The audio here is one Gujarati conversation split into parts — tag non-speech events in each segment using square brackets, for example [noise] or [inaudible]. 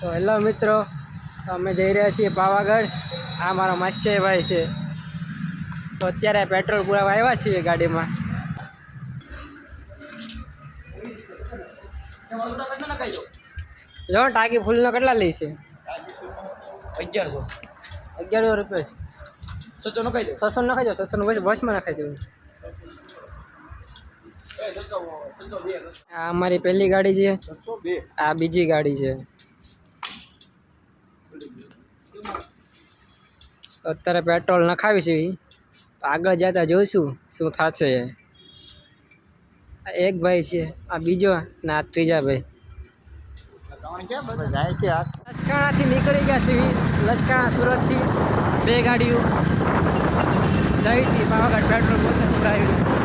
તો હેલો મિત્રો અમે જઈ રહ્યા છીએ પાવાગઢ. આ મારો માસ્યભાઈ છે. તો અત્યારે પેટ્રોલ પુરાવા આવ્યા છીએ ગાડીમાં. જો ટાંકી ફૂલનો કેટલા લઈ છે? અગિયારસો. અગિયારસો રૂપિયા દો. છસો નખાઈ દો નખાઈ દેવું આ અમારી પહેલી ગાડી છે. આ બીજી ગાડી છે. અત્યારે પેટ્રોલ નખાવી છે આગળ જતા જોઈશું શું થશે. એક ભાઈ છે, આ બીજો, ને આ ત્રીજા ભાઈ. છે લસકાણાથી નીકળી ગયા છે લસકાણા સુરતથી બે ગાડીઓ. જઈ છીએ પાવાગઢ પેટ્રોલ પુરાવ્યું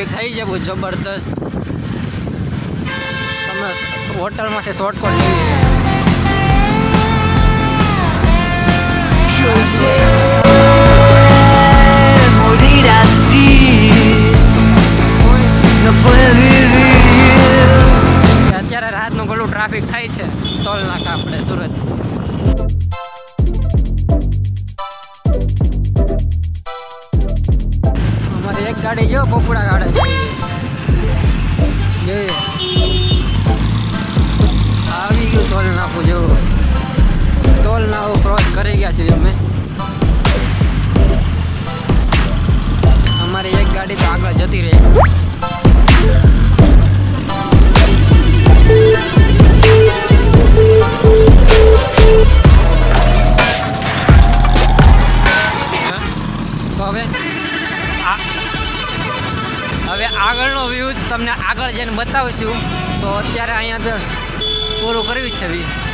ટ્રાફિક થઈ છે બહુ જબરદસ્ત તમે હોટલમાંથી શોર્ટકટ લઈ. કે અત્યારે રાતનું ઘણું ટ્રાફિક થાય છે ટોલ નાકા આપણે સુરત ગાડી જો પોપડા ગાડે જોઈએ. આવી ગયું ટોલ નાખું, જો. ટોલ નાખું ક્રોસ કરી ગયા છીએ અમે. અમારી એક ગાડી તો આગળ જતી રહી. હવે આગળનો વ્યૂ જ તમને આગળ જઈને બતાવશું. તો અત્યારે અહીંયા પૂરું કર્યું છે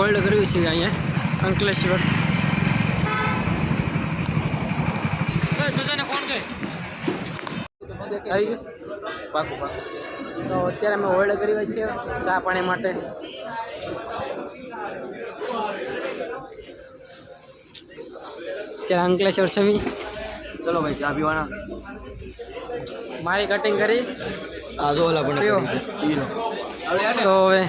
હોલ્ડ કરવી છે અહીંયા અંકલેશ્વર. આવી ગયું? પાકું પાકું. તો અત્યારે અમે હોલ્ડ કર્યો છે ચા પાણી માટે. અત્યારે અંકલેશ્વર છવી ચલો ભાઈ ચા પીવાના. મારી કટિંગ કરી. આ જો ઓલા પણ. તો હવે મેં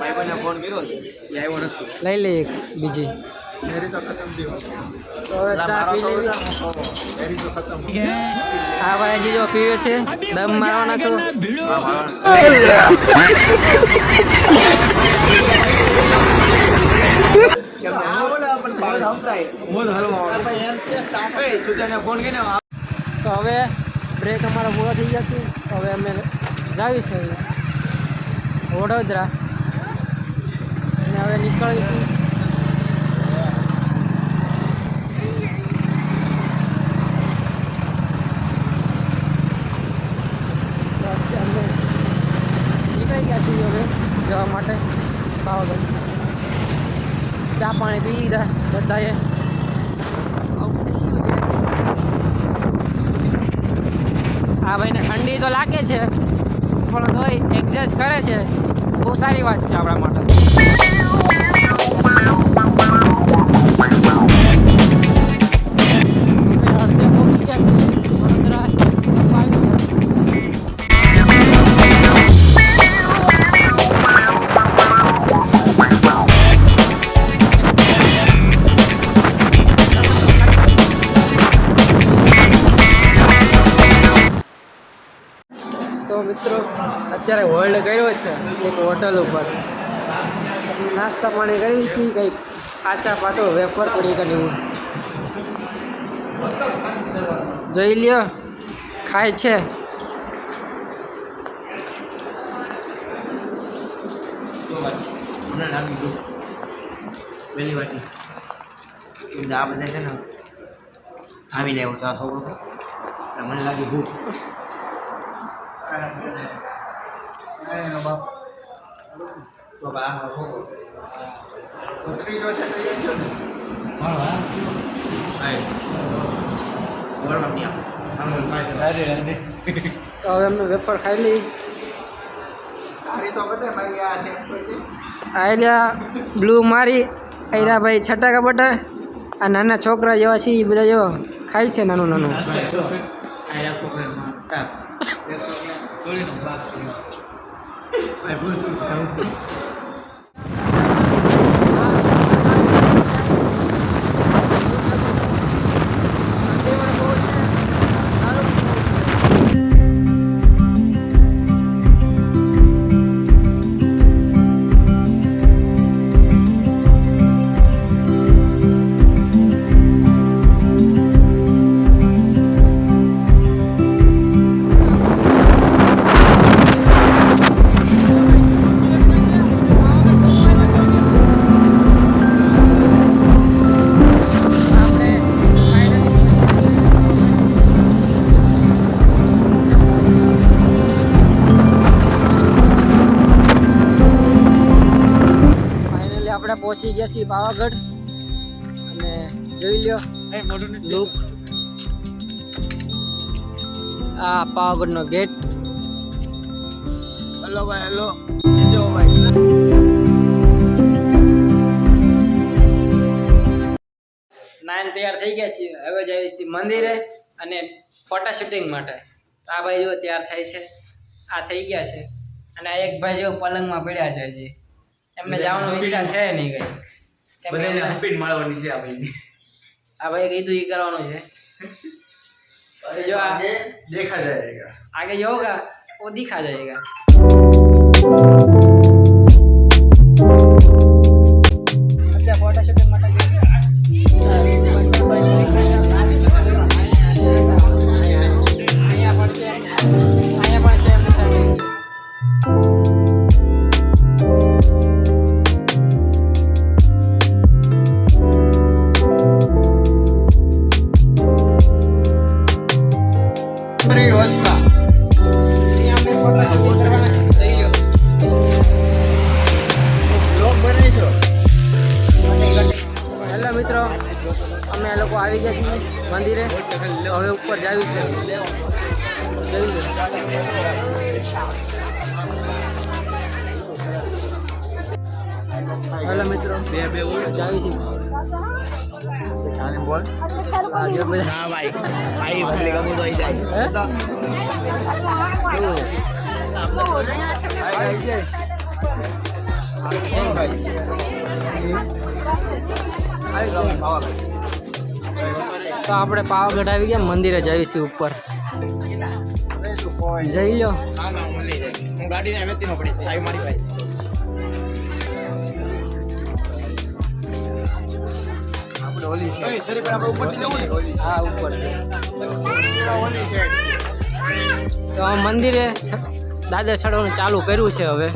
ભાઈબંધને ફોન કર્યો એ આવ્યો નથી. લઈ એક બીજી. તો ચા પી લેવી. હા ભાઈ હજી જો પીવે છે દમ મારવાના છો. તો હવે બ્રેક અમારો પૂરો થઈ ગયા છે. હવે અમે જાવી છે વડોદરા. હવે નીકળીશું. નીકળી ગયા છીએ હવે જવા માટે પાવાગઢ. ચા પાણી પી લીધા બધાએ. આ ભાઈને ઠંડી તો લાગે છે, પણ તોય એક્ઝેસ્ટ કરે છે. બહુ સારી વાત છે આપણા માટે. હોટલ ઉપર. નાસ્તા પાણી કરી છીએ કંઈક આચા પાતો વેફર પડી કરી જોઈ લ્યો, ખાય છે. પહેલી વાટી. આ બધા છે ને થામી લેવો તો આ છોકરો મને લાગી ભૂખ તો બા આ મારો છોકરો હા, હા. આય. વળવા નહીં આવે. આમ જ ખાય છે. તો હવે અમે વેફર ખાઈ લઈ આયલા બ્લુ મારી આયરા ભાઈ છટાકા બટા આ નાના છોકરા જેવા છે એ બધા જો ખાય છે નાનું નાનું આયલા છીએ પાવાગઢ. અને જોઈ લ્યો લુક. આ પાવાગઢનો ગેટ. હેલો ભાઈ હેલો જીજો ભાઈ નાયન તૈયાર થઈ ગયા છીએ. હવે જઈએ છીએ મંદિરે અને ફોટા શૂટિંગ માટે. આ ભાઈ જો તૈયાર થાય છે. આ થઈ ગયા છે. અને આ એક ભાઈ જો પલંગમાં પડ્યા છે હજી. એમને જવાનું ઈચ્છા છે નહીં કઈ. બધાને હંપીને મળવાની છે આ ભાઈ આ ભાઈ કીધું એ કરવાનું છે. જો આગે દેખા જાયેગા આગે જોગા ઓ દેખા જાયેગા बोल આ ના ભાઈ ભાઈ બદલી ગમું તો આવી જાય. તો આપણે પાવાગઢ આવી ગયા મંદિરે જઈશું ઉપર. જઈ લો ગાડી ને નો પડી. સાહેબ મારી ભાઈ ઓલી છે. ઓય શરીફ આપણે ઉપરથી જવું ને? હા ઉપર તો આ મંદિરે દાદર ચડવાનું ચાલુ કર્યું છે હવે.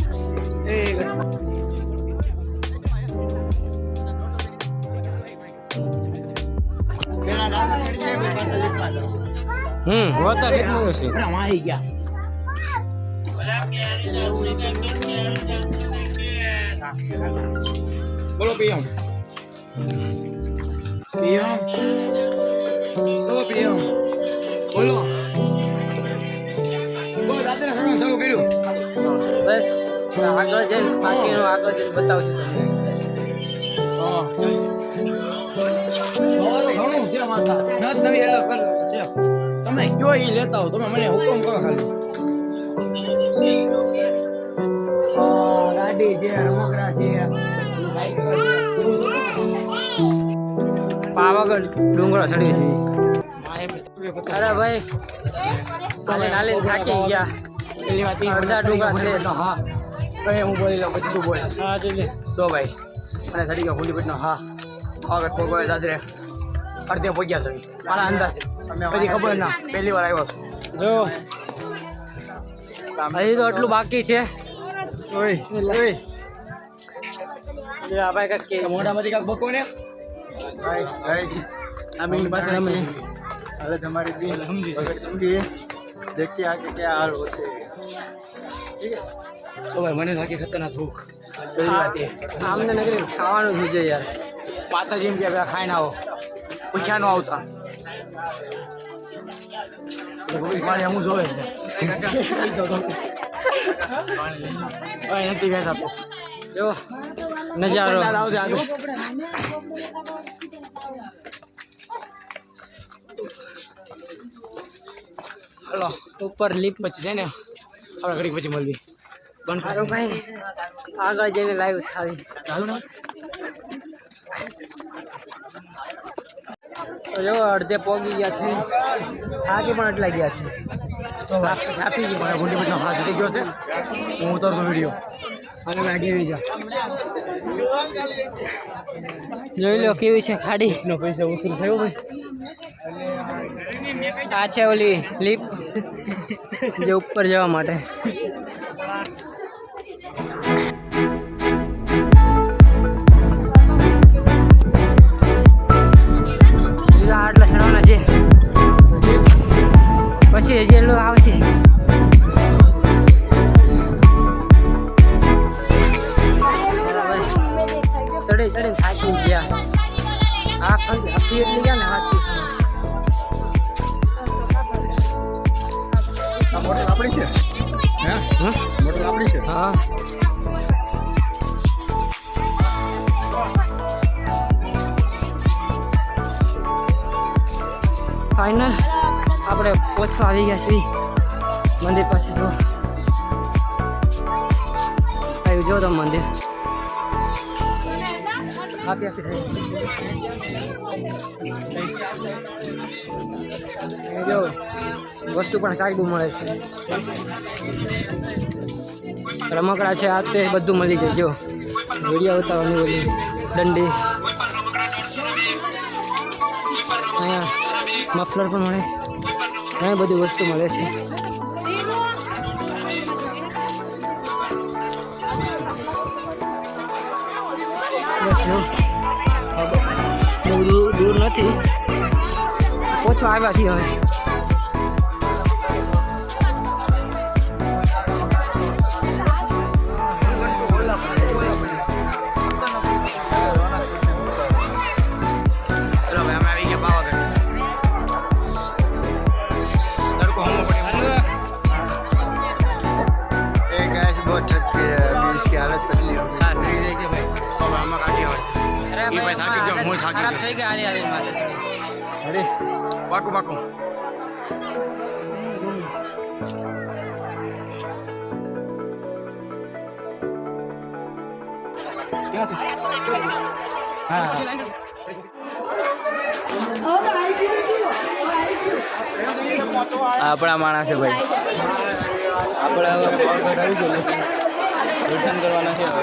હમ હોતા કેટલું હશે આવી ગયા. બોલો પીએમ. પીએમ બોલો પીએમ બોલો બોલો દાદાને સગા ચાલુ કર્યું બસ આગળ જઈને બાકીનું આગળ જઈને બતાવશું તમને. છે તમે કયો ઈ લેતા હો? તમે મને હુકમ કરો ખાલી. આ ગાડી છે રમકડા છે. પાવાગઢ ડુંગળા ચડી છે અરે ભાઈ કાલે નાલી થાકી ગયા. પેલી વાત અડધા ડુંગળા ચડે હા ભાઈ હું બોલી લઉં પછી તું બોલ. હા તો ભાઈ મને ચડી ગયો ફૂલી પેટનો હા આગળ પગવાય દાદરે. અડધે પગ્યા છે. મારા અંદાજ પછી ખબર ના પહેલી વાર આવ્યો જો. હજી તો આટલું બાકી ઓય ઓય. છે. મોઢામાંથી કાંક બકો ને? ભાઈ ભાઈ આ બેન પાસે રમે છે. हालत हमारी भी समझी। अगर समझिए देखिए आगे क्या हाल होते हैं ठीक है તો ભાઈ મને થાકી ખતરનાક ભૂખ પહેલી વાત એ આમને નગરી ખાવાનું શું છે યાર માતાજી એમ કે પેલા ખાઈને આવો પૂછ્યા નો આવતા એટલે કોઈ પાણી અમુક જોવે છે ભાઈ [laughs] નથી ભેંસ આપો જો નજારો. હલો ઉપર લીપ પછી છે ને આપણે ઘડીક પછી મળવી બંધ ભાઈ. આગળ જઈને લાઈવ થાવી ચાલુ ને? તો જો અડધે પહોંચી ગયા છે. થાકી પણ એટલા ગયા છે. તો આપી ગઈ. મને ગુંડી પેટનો હાથ ગયો છે. હું ઉતરતો વીડિયો અને આગળ જા. જોઈ લો કેવી છે ખાડી. નો પૈસા વસૂલ થયો ભાઈ? આ છે ઓલી લીપ જે ઉપર જવા માટે. આટલા ચડવાના છે. પછી હજી એટલું ચડીને થાકી ગયા. આ ખંડ એટલી ગયા ને હાથી મોટર આપણી છે? મોટર આપણી છે? હા. ફાઇનલ આપણે પહોંચવા આવી ગયા શ્રી મંદિર પાસે જો. આવ્યું જો તમે મંદિર. એ જો, વસ્તુ પણ સારી બહુ મળે છે. રમકડા છે, આ તે બધું મળી જાય, જો. વીડિયો ઉતારવાની ઓલી દંડી. અહીંયા મફલર પણ મળે. ઘણી બધી વસ્તુ મળે છે. દૂર દૂર નથી. ઓછો આવ્યા છીએ હવે. ભાઈ થાકી ગયો હું થાકી ખરાબ ગયો. થઈ ગયા હાલી હાલી માથે. अरे પાકું પાકું ક્યાં છે? હા આપણા માણસ છે ભાઈ. આપણે હવે આવી ગયેલું છે દર્શન કરવાના છે હવે.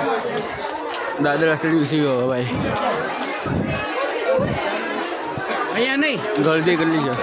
દાદરા સીડી સીવો ભાઈ. અહીંયા નહીં? ગળદી કરલી છે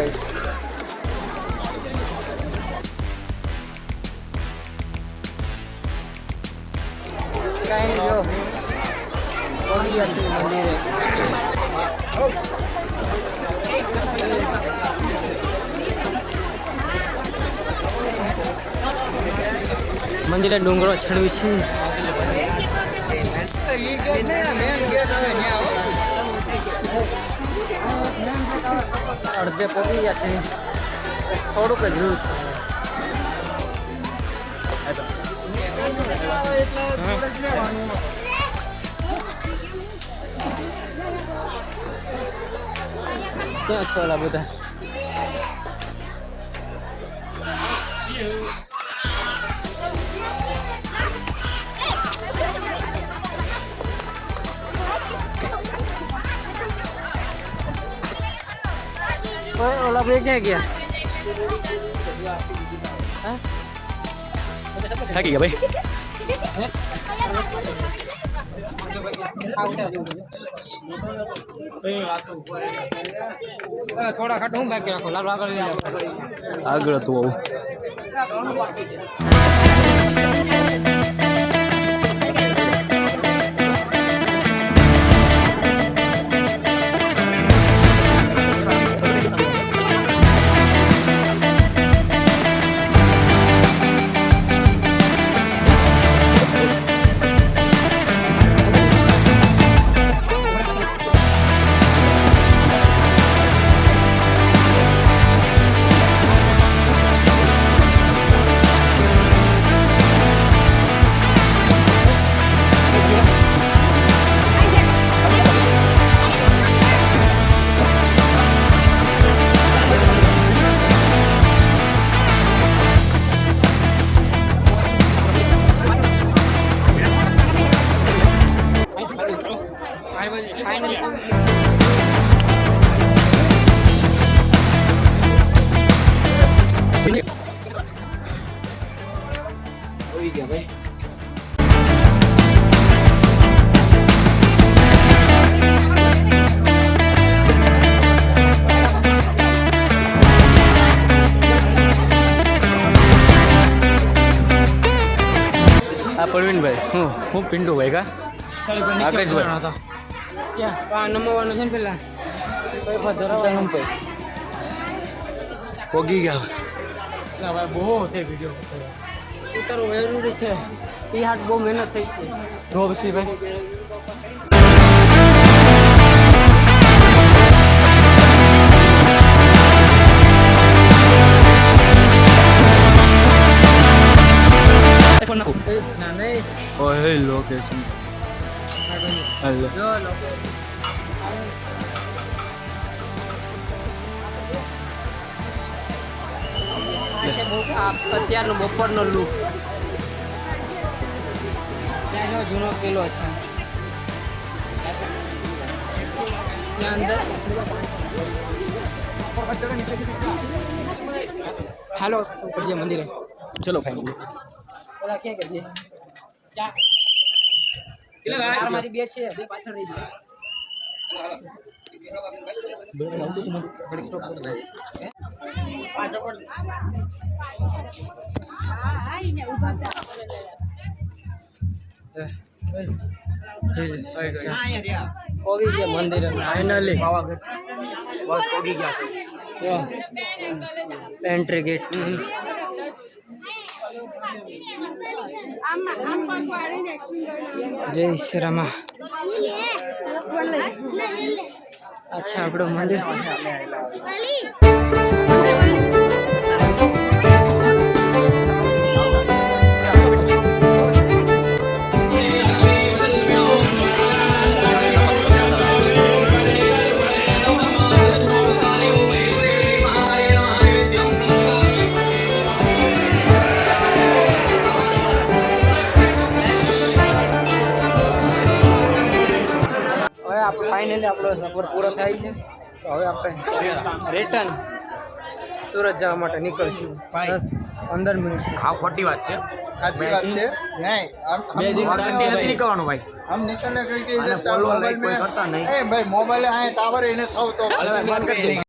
હાય ગાઈસ કાંઈ જો પહોંચી ગયા છીએ મંદિરે મંદિરે ડુંગરો ચડવી છે અડધે પહોંચી ગયા છે. બસ થોડુંક જ રહ્યું છે. ક્યાં છો બધા? ઓય, ઓલા બે ક્યાં ગયા થાકી ગયા ભાઈ થોડા ખાટ હું બાકી રાખો લાલ આગળ. આગળ હતું આવું પ્રવીણભાઈ હું હું પિન્ટુભાઈ કા? આકાશભાઈ. પોગી ગયા. ઉતરવું. જરૂરી છે. એ હાટ બહુ મહેનત થઈ છે. તો પછી ભાઈ. ફોન નાખું ઓય હે લોકેશન હાલો જો લોકેશન અત્યારનો બપોરનો લુક ત્યાં જો જૂનો કિલ્લો છે ત્યાં અંદર હાલો મંદિરે ચલો ફાઇનલી ઓલા ક્યાં કરીએ ચા. ચારમાંથી બે છે બે પાછળ રહી ગયા. ઘડીક stop કરી દઈએ. પોગી ગયા મંદિર ફાઇનલી પાવાગઢ બસ પોગી ગયા એન્ટ્રી ગેટ જય શ્રી રામા અચ્છા આપણું મંદિર. રિટર્ન સુરત જવા માટે નીકળશું. પંદર મિનિટ. આ ખોટી વાત છે. સાચી વાત છે? નહીં નીકળવાનું ભાઈ. આમ નીકળને કોઈ કરતા નહીં. ભાઈ મોબાઈલ આ ટાવર એને થાવ તો